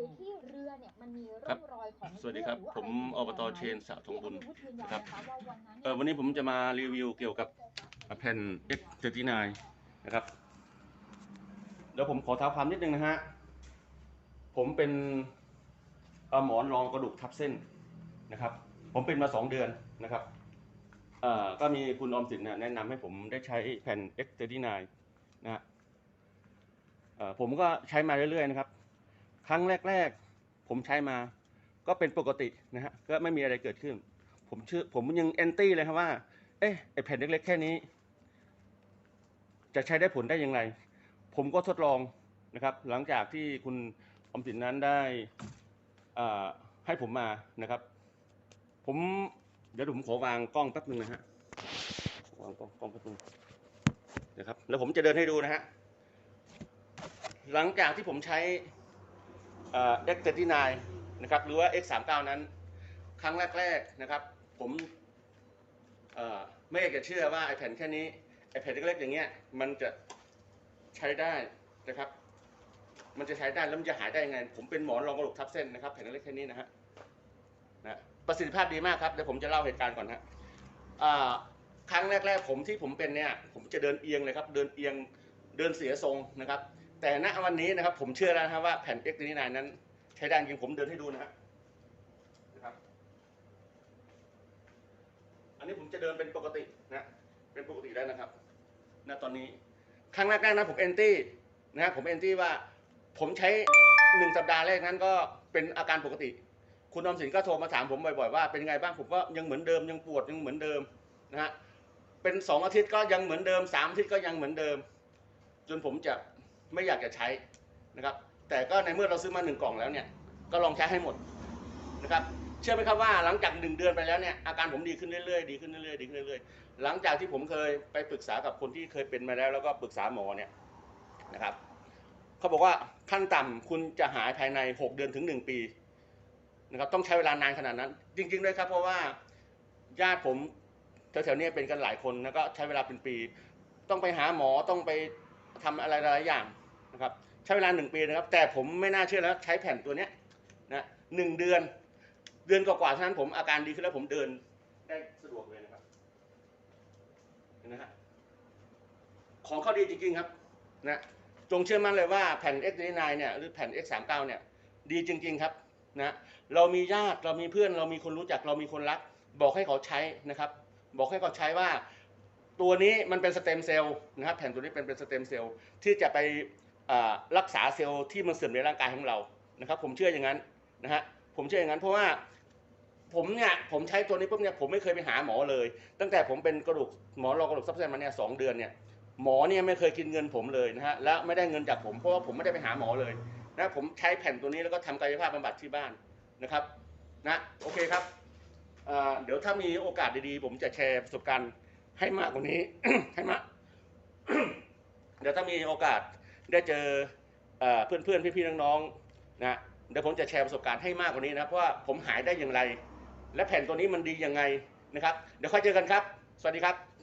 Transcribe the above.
รือที่เรือเนี่ยมันมีครัร่อบงรอยของสวัสดีครับเลือดหผมหรืะไรอบตเชนสะทองบุญที่คุณวุฒิยืนยันครับนะคะว่าวันนั้นเออวันนี้ผมจะมารีวิวเกี่ยวกับแผ่น X39 นะครับเดี๋ยวผมขอเท้าความนิดนึงนะฮะ ผมเป็นเอ่อหมอนรองกระดูกทับเส้นนะครับ ผมเป็นมาสองเดือนนะครับเอ่อก็มีคุณออมสินเนี่ยแนะนำให้ผมได้ใช้แผ่น X39 นะฮะเอ่อผมก็ใช้มาเรื่อยๆนะครับ ครั้งแรก ๆ ผมใช้มา ก็เป็นปกตินะฮะก็ไม่มีอะไรเกิดขึ้น ผมเชื่อผมยังแอนตี้เลยครับว่า เอ๊ะไอแผ่นเล็กๆแค่นี้ จะใช้ได้ผลได้อย่างไร ผมก็ทดลองนะครับ หลังจากที่คุณอมสินนั้นได้ให้ผมมานะครับ ผมเดี๋ยวผมขอวางกล้องแป๊บนึงนะฮะวางกล้องกล้องแป๊บนึงนะครับ แล้วผมจะเดินให้ดูนะฮะหลังจากที่ผมใช้ เอ่อ X39 นะครับหรือว่า X39 นั้น ครั้งแรกๆนะครับ ผมไม่อยากจะเชื่อว่าไอแผ่นแค่นี้ไอแผ่นเล็กๆอย่างเงี้ยมันจะใช้ได้นะครับ มันจะใช้ได้แล้วมันจะหายได้ยังไง ผมเป็นหมอนรองกระดูกทับเส้นนะครับแผ่นเล็กแค่นี้นะฮะนะประสิทธิภาพดีมากครับเดี๋ยวผมจะเล่าเหตุการณ์ก่อนฮะครั้งแรกๆผมที่ผมเป็นเนี่ย ผมจะเดินเอียงเลยครับ เดินเอียงเดินเสียทรงนะครับ แต่ณวันนี้นะครับ ผมเชื่อแล้วนะครับว่าแผ่น X นี้นายนั้น ใช้ได้จริงผมเดินให้ดูนะฮะนะครับ อันนี้ผมจะเดินเป็นปกตินะ เป็นปกติได้นะครับณตอนนี้ครั้งแรกๆนะผมแอนตี้นะผมแอนตี้ว่า ผมใช้หนึ่งสัปดาห์แรกนั้นก็เป็นอาการปกติ คุณอมสินก็โทรมาถามผมบ่อยๆว่าเป็นไงบ้างผมก็ยังเหมือนเดิมยังปวดยังเหมือนเดิมนะฮะเป็นสองอาทิตย์ก็ยังเหมือนเดิมสามอาทิตย์ก็ยังเหมือนเดิม จนผมจะ ไม่อยากจะใช้นะครับ แต่ก็ในเมื่อเราซื้อมาหนึ่งกล่องแล้วเนี่ยก็ลองใช้ให้หมดนะครับเชื่อไหมครับว่าหลังจากหนึ่งเดือนไปแล้วเนี่ยอาการผมดีขึ้นเรื่อยๆดีขึ้นเรื่อยๆดีขึ้นเรื่อยๆหลังจากที่ผมเคยไปปรึกษากับคนที่เคยเป็นมาแล้ว แล้วก็ปรึกษาหมอเนี่ยนะครับเขาบอกว่าขั้นต่ำคุณจะหายภายใน 6 เดือนถึง 1 ปีนะครับต้องใช้เวลานานขนาดนั้น จริงๆด้วยครับ เพราะว่าญาติผมแถวๆนี้เป็นกันหลายคนแล้วก็ใช้เวลาเป็นปี ต้องไปหาหมอต้องไป ทำอะไรหลายอย่างนะครับใช้เวลาหนึ่งปีนะครับ แต่ผมไม่น่าเชื่อแล้วใช้แผ่นตัวเนี้ยนะหนึ่งเดือน เดือนกว่าๆเท่านั้นผมอาการดีขึ้นแล้วผมเดินได้สะดวกเลยนะครับเห็นไหมฮะของเขาดีจริงๆครับนะจงเชื่อมั่นเลยว่าแผ่น X 9 เนี่ยหรือแผ่น X 3 9 เนี่ยดีจริง ๆครับนะเรามีญาติเรามีเพื่อนเรามีคนรู้จักเรามีคนรัก บอกให้เขาใช้นะครับ บอกให้เขาใช้ว่า ตัวนี้มันเป็นสเต็มเซลล์นะครับแผ่นตัวนี้เป็นเป็นสเต็มเซลล์ที่จะไปรักษาเซลล์ที่มันเสื่อมในร่างกายของเรานะครับ ผมเชื่ออย่างนั้นนะฮะผมเชื่ออย่างนั้นเพราะว่าผมเนี่ยผมใช้ตัวนี้ปุ๊บเนี่ยผมไม่เคยไปหาหมอเลย ตั้งแต่ผมเป็นกระดูกหมอรอกระดูกซับเส้นมาเนี่ยสองเดือนเนี่ยหมอเนี่ยไม่เคยกินเงินผมเลยนะฮะและไม่ได้เงินจากผมเพราะว่าผมไม่ได้ไปหาหมอเลยนะผมใช้แผ่นตัวนี้แล้วก็ทำกายภาพบำบัดที่บ้านนะครับนะโอเคครับเดี๋ยวถ้ามีโอกาสดีๆ ผมจะแชร์ประสบการณ์ ให้มากกว่านี้ ให้มากเดี๋ยวถ้ามีโอกาสได้เจอเอ่อเพื่อนๆพี่ๆน้องๆนะเดี๋ยวผมจะแชร์ประสบการณ์ให้มากกว่านี้นะเพราะว่าผมหายได้อย่างไร และแผ่นตัวนี้มันดียังไงนะครับ เดี๋ยวค่อยเจอกันครับ สวัสดีครับ